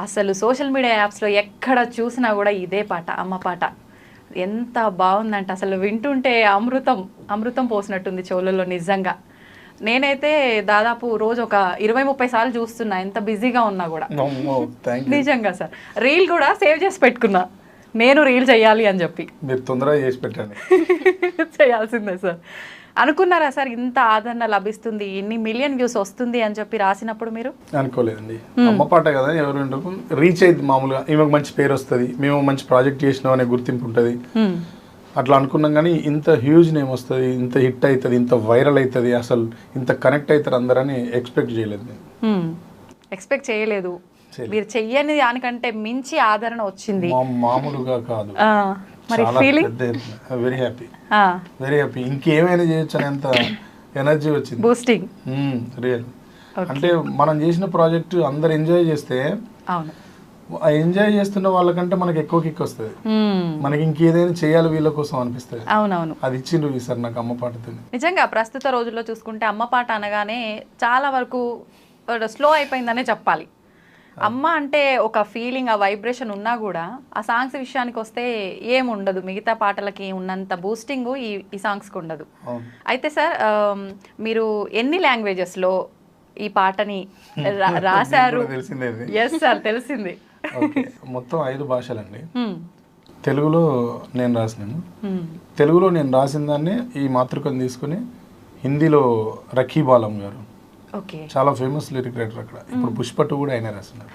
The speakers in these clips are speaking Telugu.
అసలు సోషల్ మీడియా యాప్స్లో ఎక్కడ చూసినా కూడా ఇదే పాట అమ్మ పాట. ఎంత బాగుందంటే అసలు వింటుంటే అమృతం అమృతం పోసినట్టుంది చెవులలో నిజంగా. నేనైతే దాదాపు రోజు ఒక ఇరవై ముప్పై సార్లు చూస్తున్నా ఎంత బిజీగా ఉన్నా కూడా. నిజంగా సార్. రీల్ కూడా సేవ్ చేసి పెట్టుకున్నా. నేను రీల్ చేయాలి అని చెప్పి. మీరు తొందరగా చేసి పెట్టండి. చేయాల్సిందే సార్. అనుకున్నారా సార్ ఇంత ఆదరణ లభిస్తుంది ఇన్ని మిలియన్ వ్యూస్ వస్తుంది అని చెప్పి రాసినప్పుడు మీరు? అనుకోలేదండి. అమ్మ పాట కదా ఎవరు రీచ్ అయింది మామూలుగా ఈమెకు మంచి పేరు వస్తుంది మేము మంచి ప్రాజెక్ట్ చేసినాం అనే గుర్తింపు ఉంటుంది. అట్లా అనుకున్నాం కానీ ఇంత హ్యూజ్ నేమ్ వస్తుంది ఇంత హిట్ అవుతుంది ఇంత వైరల్ అవుతుంది అసలు ఇంత కనెక్ట్ అవుతారు అందరని ఎక్స్పెక్ట్ చేయలేదు నేను. ఎక్స్పెక్ట్ చేయలేదు. మీరు చెయ్యని దానికంటే మించి ఆదరణ వచ్చింది. మామూలుగా కాదు. మరి feeling very happy very happy ఇంకేమైనా చేయొచ్చు అనేంత ఎనర్జీ వచ్చింది. బూస్టింగ్ రియల్ అంటే మనం చేసిన ప్రాజెక్ట్ అందరు ఎంజాయ్ చేస్తే అవును. ఎంజాయ్ చేస్తున్న వాళ్ళకంటే మనకి ఎక్కువ కిక్ వస్తుంది. హ్మ్. మనకి ఇంకేదైనా చేయాలి వీళ్ళ కోసం అనిపిస్తుంది. అవునవును. అది ఇచ్చిండ్రు ఈసారి నాకు అమ్మ పాటతో నిజంగా ప్రస్తుత రోజుల్లో చూసుకుంటే అమ్మ పాట అనగానే చాలా వరకు స్లో అయిపోయిందనే చెప్పాలి. అమ్మ అంటే ఒక ఫీలింగ్ ఆ వైబ్రేషన్ ఉన్నా కూడా ఆ సాంగ్స్ విషయానికి వస్తే ఏం ఉండదు మిగతా పాటలకి ఉన్నంత బూస్టింగ్ ఈ ఈ సాంగ్స్కి ఉండదు. అయితే సార్ మీరు ఎన్ని లాంగ్వేజెస్లో ఈ పాటని రాశారు. ఎస్ సార్ తెలిసింది. మొత్తం ఐదు భాషలండి. తెలుగులో నేను రాసినాను. తెలుగులో నేను రాసిన దాన్ని ఈ మాతృకను తీసుకుని హిందీలో రఖీ బాలం గారు. చాలా ఫేమస్ లిరిక్ రైటర్ అక్కడ. ఇప్పుడు పుష్ప టూ కూడా ఆయన రాసినారు.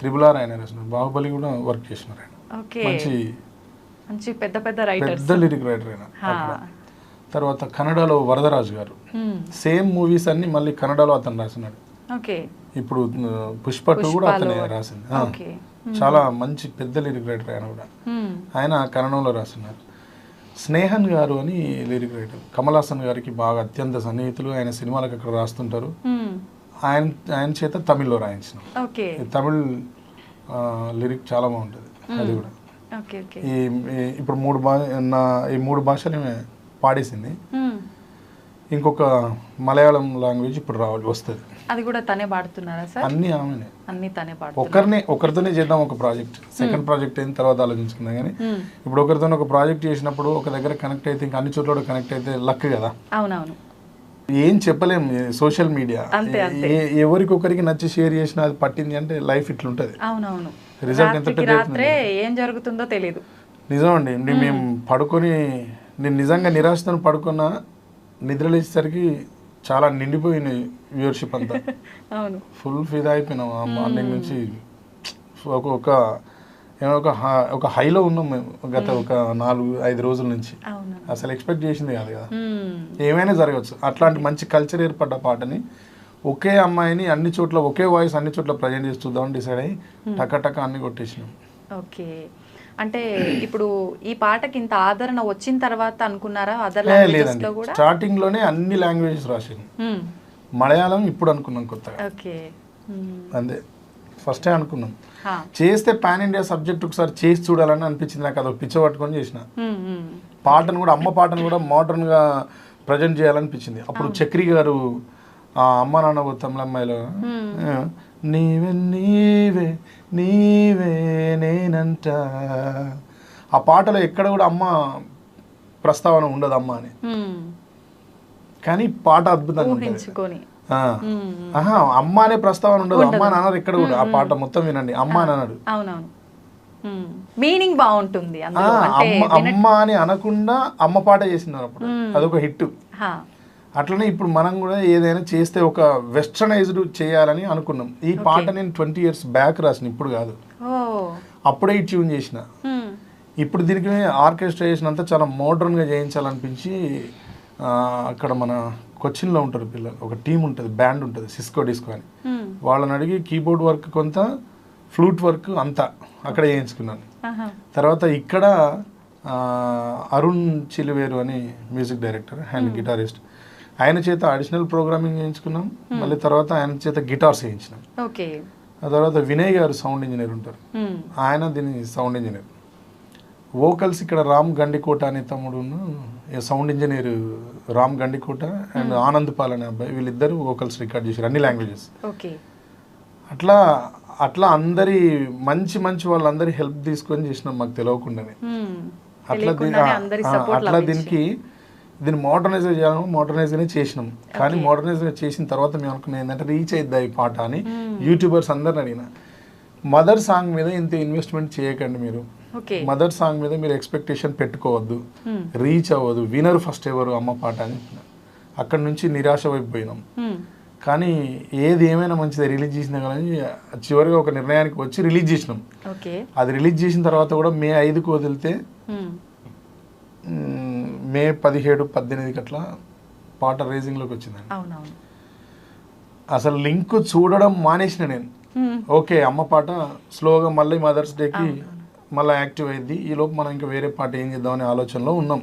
త్రిబుల్ ఆర్ ఆయన రాసినారు బాహుబలి కూడా వర్క్ చేసినారు ఆయన. మంచి మంచి పెద్ద పెద్ద పెద్ద లిరిక్ రైటర్ ఆయన తర్వాత కన్నడలో వరదరాజు గారు. సేమ్ మూవీస్ అన్ని మళ్ళీ కన్నడలో అతను రాసినాడు. ఇప్పుడు ఆ, పుష్ప టూ కూడా అతనే రాసింది. చాలా మంచి పెద్ద లిరిక్ రైటర్ ఆయన కూడా. ఆయన కన్నడంలో రాస్తున్నారు స్నేహన్ గారు అని లిరిక్ రైటర్ కమల్ హాసన్ గారికి బాగా అత్యంత సన్నిహితులు. ఆయన సినిమాలకు అక్కడ రాస్తుంటారు. ఆయన ఆయన చేత తమిళ్ళో రాయించిన. తమిళ్ లిరిక్ చాలా బాగుంటుంది. అది కూడా. ఈ ఇప్పుడు మూడు భా నా ఈ మూడు భాషలు పాడేసింది. ఇంకొక మలయాళం లాంగ్వేజ్ ఇప్పుడు రావాలి వస్తుంది. అది కూడా తనే పాడుతున్నారా సార్? అన్నీ ఆమెనే. అన్ని తనే పాడుతున్నారు? ఒకరినే ఒకరితోనే చేద్దాం ఒక ప్రాజెక్ట్. సెకండ్ ప్రాజెక్ట్ అయిన తర్వాత ఆలోచించుకుందాం కానీ. ఇప్పుడు ఒకరితో ఒక ప్రాజెక్ట్ చేసినప్పుడు ఒక దగ్గర కనెక్ట్ అయితే ఇంకా అన్ని చోట్ల కనెక్ట్ అయితే లక్ కదా. అవునవును. ఏం చెప్పలేం సోషల్ మీడియా అంతే. ఎవరికొకరికి నచ్చి షేర్ చేసినా అది పట్టింది అంటే లైఫ్ ఇట్లుంటది. అవునవును. రిజల్ట్ ఎంత పెద్ద ఏం జరుగుతుందో తెలియదు నిజం అండి నేను మేము పడుకొని నేను నిజంగా నిరాశతో పడుకున్నా నిద్ర లేచేసరికి చాలా నిండిపోయింది వ్యూవర్షిప్ అంతా. అవును. ఫుల్ ఫిదా అయిపోయినాం ఆ మార్నింగ్ నుంచి. ఒక ఒక ఒక ఒక హైలో ఉన్నాం మేము గత ఒక నాలుగు ఐదు రోజుల నుంచి. అసలు ఎక్స్పెక్ట్ చేసింది కాదు కదా. ఏమైనా జరగవచ్చు. అట్లాంటి మంచి కల్చర్ ఏర్పడ్డ పాటని ఒకే అమ్మాయిని అన్ని చోట్ల ఒకే వాయిస్ అన్ని చోట్ల ప్రజెంట్ చేసి చూద్దామని డిసైడ్ అయ్యి టక టక అన్ని కొట్టేసినాం. ఓకే. అంటే ఇప్పుడు ఈ పాటకి ఇంత ఆదరణ వచ్చిన తర్వాత అనుకున్నారా అదర్ లాంగ్వేజెస్లో కూడా? స్టార్టింగ్లోనే అన్ని లాంగ్వేజెస్ రాశాను హ్మ్. మలయాళం ఇప్పుడు అనుకున్నాం కొత్తగా. ఓకే. హ్మ్. అంతే. ఫస్టే అనుకున్నాం. హా. చేస్తే పాన్ ఇండియా సబ్జెక్ట్ ఒకసారి చేసి చూడాలని అనిపించింది. నాకు అదొక పిచ్చ పట్టుకొని చేసిన. హ్మ్. పాటను కూడా అమ్మ పాటను కూడా మోడర్న్గా ప్రజెంట్ చేయాలనిపించింది. అప్పుడు చక్రి గారు ఆ అమ్మ నాన్న తమిళమ్మాయిలో నీవే నీవే నీవే నేనంట. ఆ పాటలో ఎక్కడ కూడా అమ్మ ప్రస్తావన ఉండదు అమ్మ అని. కానీ పాట అద్భుతంగా ఉంటుంది. అమ్మ అనే ప్రస్తావన ఉండదు. అమ్మ అని అనరు ఎక్కడ కూడా. ఆ పాట మొత్తం వినండి. అమ్మ అని అన్నాడు. మీనింగ్ బాగుంటుంది అమ్మ అని అనకుండా అమ్మ పాట చేసినారు అప్పుడు. అదొక హిట్. అట్లనే ఇప్పుడు మనం కూడా ఏదైనా చేస్తే ఒక వెస్టర్నైజ్డ్ చేయాలని అనుకున్నాం. ఈ పాట నేను ట్వంటీ ఇయర్స్ బ్యాక్ రాసిన ఇప్పుడు కాదు. అప్పుడే ఈ ట్యూన్ చేసిన. ఇప్పుడు దీనికి ఆర్కెస్ట్రేషన్ అంతా చాలా మోడర్న్గా చేయించాలనిపించి అక్కడ మన కొచ్చిన్లో ఉంటారు పిల్లలు ఒక టీం ఉంటుంది బ్యాండ్ ఉంటుంది సిస్కో డిస్కో అని. వాళ్ళని అడిగి కీబోర్డ్ వర్క్ కొంత ఫ్లూట్ వర్క్ అంతా అక్కడ చేయించుకున్నాను. తర్వాత ఇక్కడ అరుణ్ చిలువేరు అని మ్యూజిక్ డైరెక్టర్ అండ్ గిటారిస్ట్ ఆయన చేత అడిషనల్ ప్రోగ్రామింగ్ చేయించుకున్నాం. మళ్ళీ తర్వాత ఆయన చేత గిటార్స్ చేయించినాం. ఓకే. ఆ తర్వాత వినయ్ గారు సౌండ్ ఇంజనీర్ ఉంటారు. హ్మ్. ఆయన దీని సౌండ్ ఇంజనీర్ వోకల్స్ ఇక్కడ రామ్ గండికోట అనే తమ్ముడును ఈ sound engineer Ram Gandikota and Anand Paul అనే అబ్బాయి వీళ్ళిద్దరు వోకల్స్ రికార్డ్ చేశారు అన్ని లాంగ్వేజెస్ అట్లా అట్లా అందరి మంచి మంచి వాళ్ళందరి హెల్ప్ తీసుకొని చేసినాం మాకు తెలియకుండానే. అట్లా అట్లా దీనికి దీన్ని మోడర్నైజ్ చేయాలి మోడర్నైజ్ గానే చేసినాం. కానీ మోడర్నైజ్ చేసిన తర్వాత మేము అనుకున్నాం ఏంటంటే రీచ్ అయిద్దా ఈ పాట అని యూట్యూబర్స్ అందరిని అడిగిన. మదర్ సాంగ్ మీద ఇంత ఇన్వెస్ట్మెంట్ చేయకండి మీరు. మదర్ సాంగ్ మీద మీరు ఎక్స్పెక్టేషన్ పెట్టుకోవద్దు. రీచ్ అవ్వదు. వినర్ ఫస్ట్ ఎవరు అమ్మ పాట అని అక్కడ నుంచి నిరాశ వైపోయినాం మ్మ్. కానీ ఏది ఏమైనా మంచిది రిలీజ్ చేసినా కానీ చివరిగా ఒక నిర్ణయానికి వచ్చి రిలీజ్ చేసినాం. అది రిలీజ్ చేసిన తర్వాత కూడా మే ఐదుకు వదిలితే. మ్, పదిహేడు పద్దెనిమిదికి అట్లా పాట రేజింగ్లోకి వచ్చిందండి. అవునవును. అసలు లింక్ చూడడం మానేసిన నేను. ఓకే అమ్మ పాట స్లోగా మళ్ళీ మదర్స్ డేకి మళ్ళీ యాక్టివ్ అయింది ఈ లోపు మనం ఇంకా వేరే పాట ఏం చేద్దామనే ఆలోచనలో ఉన్నాం.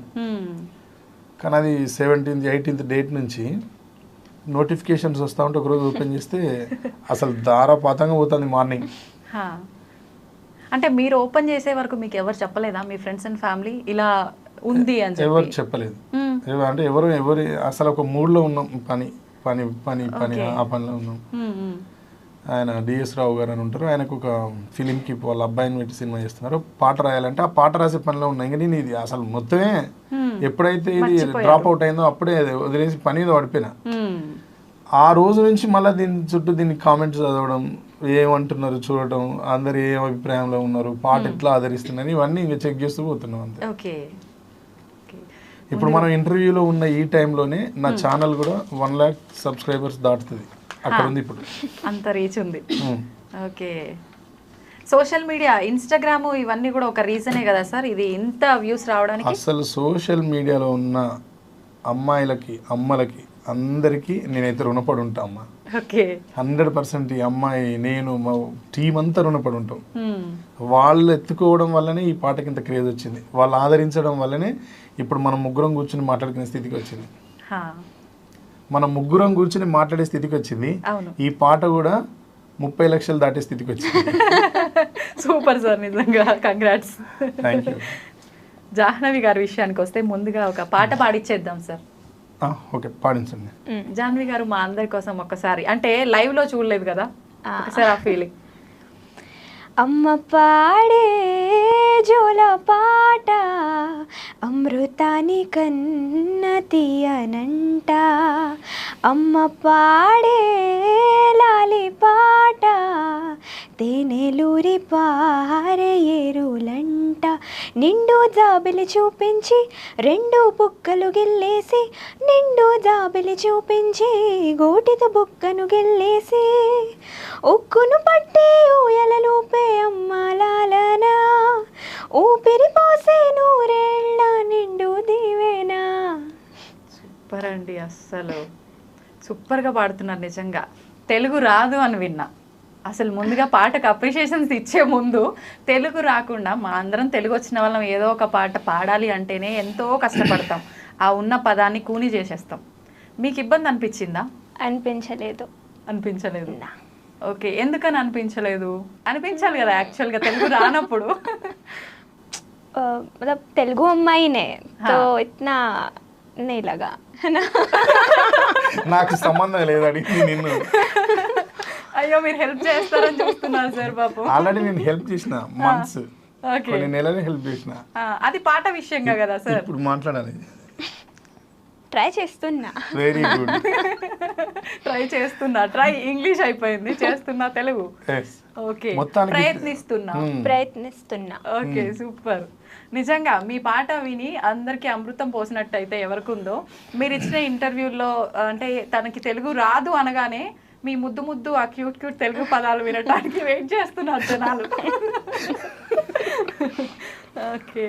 కానీ అది సెవెంటీన్త్ ఎయిటీన్త్ డేట్ నుంచి నోటిఫికేషన్స్ వస్తూ ఉంటే ఒకరోజు ఓపెన్ చేస్తే అసలు దారాపాతంగా పోతుంది మార్నింగ్. అంటే మీరు ఓపెన్ చేసే వరకు మీకు ఎవరు చెప్పలేదా? మీ ఫ్రెండ్స్ అండ్ ఫ్యామిలీ ఇలా ఉంది అని ఎవరు చెప్పి చెప్పలేదు అంటే ఎవరు ఎవరు అసలు ఒక మూడ్లో ఉన్నాం పని పని పని పని. ఆ పనిలో ఉన్నాం. ఆయన డిఎస్ రావు గారు అని ఉంటారు. ఆయనకు ఒక ఫిలింకి వాళ్ళ అబ్బాయిని పెట్టి సినిమా చేస్తున్నారు. పాట రాయాలంటే ఆ పాట రాసే పనిలో ఉన్నా. ఇంకా నేను ఇది అసలు మొత్తమే. ఎప్పుడైతే ఇది. డ్రాప్ అవుట్ అయిందో అప్పుడే వదిలేసి పని మీద పడిపోయినా. ఆ రోజు నుంచి మళ్ళీ దీని చుట్టూ దీన్ని కామెంట్స్ చదవడం ఏమంటున్నారు చూడటం అందరు ఏ అభిప్రాయంలో ఉన్నారు పాట ఎట్లా ఆదరిస్తున్నారు ఇవన్నీ ఇంకా చెక్ చేస్తూ పోతున్నాం అంతే. ఇప్పుడు మనం ఇంటర్వ్యూలో ఉన్న ఈ టైంలోనే నా ఛానల్ కూడా వన్ ల్యాక్ సబ్స్క్రైబర్స్ దాటుతుంది. అక్కడ ఉంది ఇప్పుడు. అంత రీచ్ ఉంది. Um. Okay. Social media Instagram ఇవన్నీ కూడా ఒక రీజనే కదా సార్? ఇది ఇంత వ్యూస్ రావడానికి? అసలు సోషల్ మీడియాలో ఉన్న అమ్మాయిలకి అమ్మలకి అందరికీ నేనైతే రుణపడి ఉంటా అమ్మ ఓకే. హండ్రెడ్ పర్సెంట్ ఈ అమ్మాయి నేను మా టీం అంతా రుణపడి ఉంటాం. వాళ్ళు ఎత్తుకోవడం వల్లనే ఈ పాటకి ఇంత క్రేజ్ వచ్చింది. వాళ్ళు ఆదరించడం వల్లనే ఇప్పుడు మనం ముగ్గురం కూర్చుని మాట్లాడుకునే స్థితికి వచ్చింది. మనం ముగ్గురం కూర్చుని మాట్లాడే స్థితికి వచ్చింది. ఈ పాట కూడా ముప్పై లక్షలు దాటే స్థితికి వచ్చింది. సూపర్ సార్ నిజంగా. కంగ్రాట్స్ జాహ్నవి గారి విషయానికి వస్తే ముందుగా ఒక పాట పాడిచ్చేద్దాం సార్. ఓకే పాడించండి. జాహ్నవి గారు మా అందరి కోసం ఒక్కసారి అంటే లైవ్లో చూడలేదు కదా? ఒకసారి ఆ ఫీలింగ్ అమ్మ పాడే జోల పాట అమృతాని కన్న తీయనంట అమ్మ పాడే లాలి పాట తేనెలూరి పారే ఏరులంట. నిండు జాబిలి చూపించి రెండు బుక్కలు గిల్లేసి నిండు జాబిలి చూపించి గోటితో బుక్కను గిల్లేసి. ఉక్కును పట్టి ఊయలలోపే అమ్మాలాలనా ఊపిరి పోసే నూరేళ్ళ నిండు దీవేనా. సూపర్ అండి అస్సలు. సూపర్గా పాడుతున్నారు నిజంగా. తెలుగు రాదు అని విన్నా. అసలు ముందుగా పాటకు అప్రిషియేషన్స్ ఇచ్చే ముందు తెలుగు రాకుండా మా అందరం తెలుగు వచ్చిన వాళ్ళం ఏదో ఒక పాట పాడాలి అంటేనే ఎంతో కష్టపడతాం ఆ ఉన్న పదాన్ని కూని చేసేస్తాం మీకు ఇబ్బంది అనిపించిందా అనిపించలేదు అనిపించలేదు ఓకే ఎందుకని అనిపించలేదు అనిపించాలి కదా యాక్చువల్గా తెలుగు రానప్పుడు ఆ, मतलब तेलुगु अम्माई ने तो हाँ। इतना नहीं लगा है ना నాకు సంబంధం లేదు అడిగింది నిన్ను అయ్యో మీరు హెల్ప్ చేస్తారని చూస్తున్నారు సార్ బాబు. ఆల్రెడీ నేను హెల్ప్ చేసిన మంత్స్ ఓకే కొన్ని నెలలు హెల్ప్ చేసిన. ఆ, అది పాట విషయంగా కదా సార్? ఇప్పుడు మాట్లాడాలి. ట్రై చేస్తున్నా. వెరీ గుడ్ ట్రై చేస్తున్నా. ట్రై ఇంగ్లీష్ అయిపోయింది. చేస్తున్నా తెలుగు. ఓకే ప్రయత్నిస్తున్నా. ప్రయత్నిస్తున్నా. ఓకే సూపర్ నిజంగా మీ పాట విని అందరికీ అమృతం పోసినట్టయితే ఎవరికుందో మీరు ఇచ్చిన ఇంటర్వ్యూలో అంటే తనకి తెలుగు రాదు అనగానే మీ ముద్దు ముద్దు ఆ క్యూట్ క్యూట్ తెలుగు పదాలు వినటానికి వెయిట్ చేస్తున్నారు జనాలు. ఓకే